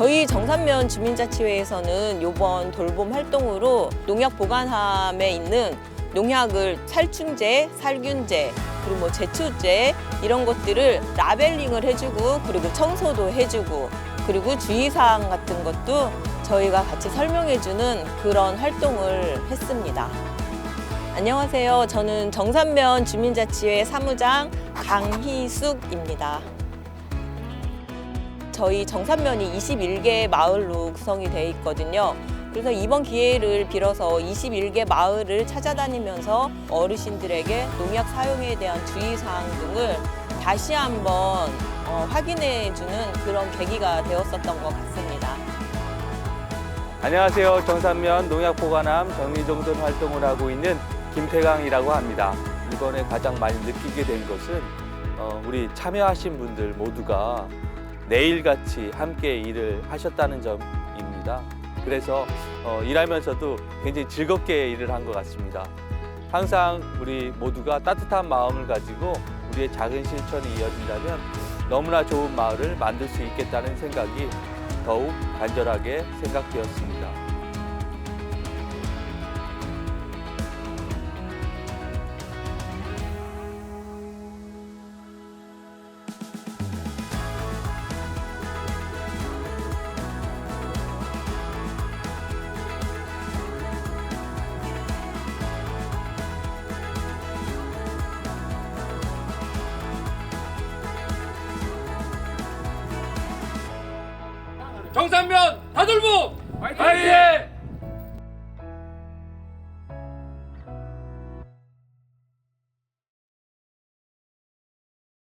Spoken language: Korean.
저희 정산면 주민자치회에서는 이번 돌봄 활동으로 농약 보관함에 있는 농약을 살충제, 살균제, 그리고 뭐 제초제 이런 것들을 라벨링을 해주고 그리고 청소도 해주고 그리고 주의사항 같은 것도 저희가 같이 설명해주는 그런 활동을 했습니다. 안녕하세요. 저는 정산면 주민자치회 사무장 강희숙입니다. 저희 정산면이 21개 마을로 구성이 되어 있거든요. 그래서 이번 기회를 빌어서 21개 마을을 찾아다니면서 어르신들에게 농약 사용에 대한 주의사항 등을 다시 한번 어, 확인해주는 그런 계기가 되었었던 것 같습니다. 안녕하세요. 정산면 농약 보관함 정리정돈 활동을 하고 있는 김태강이라고 합니다. 이번에 가장 많이 느끼게 된 것은 어, 우리 참여하신 분들 모두가 내일같이 함께 일을 하셨다는 점입니다. 그래서 어, 일하면서도 굉장히 즐겁게 일을 한 것 같습니다. 항상 우리 모두가 따뜻한 마음을 가지고 우리의 작은 실천이 이어진다면 너무나 좋은 마을을 만들 수 있겠다는 생각이 더욱 간절하게 생각되었습니다. 정산면 다돌보 화이팅!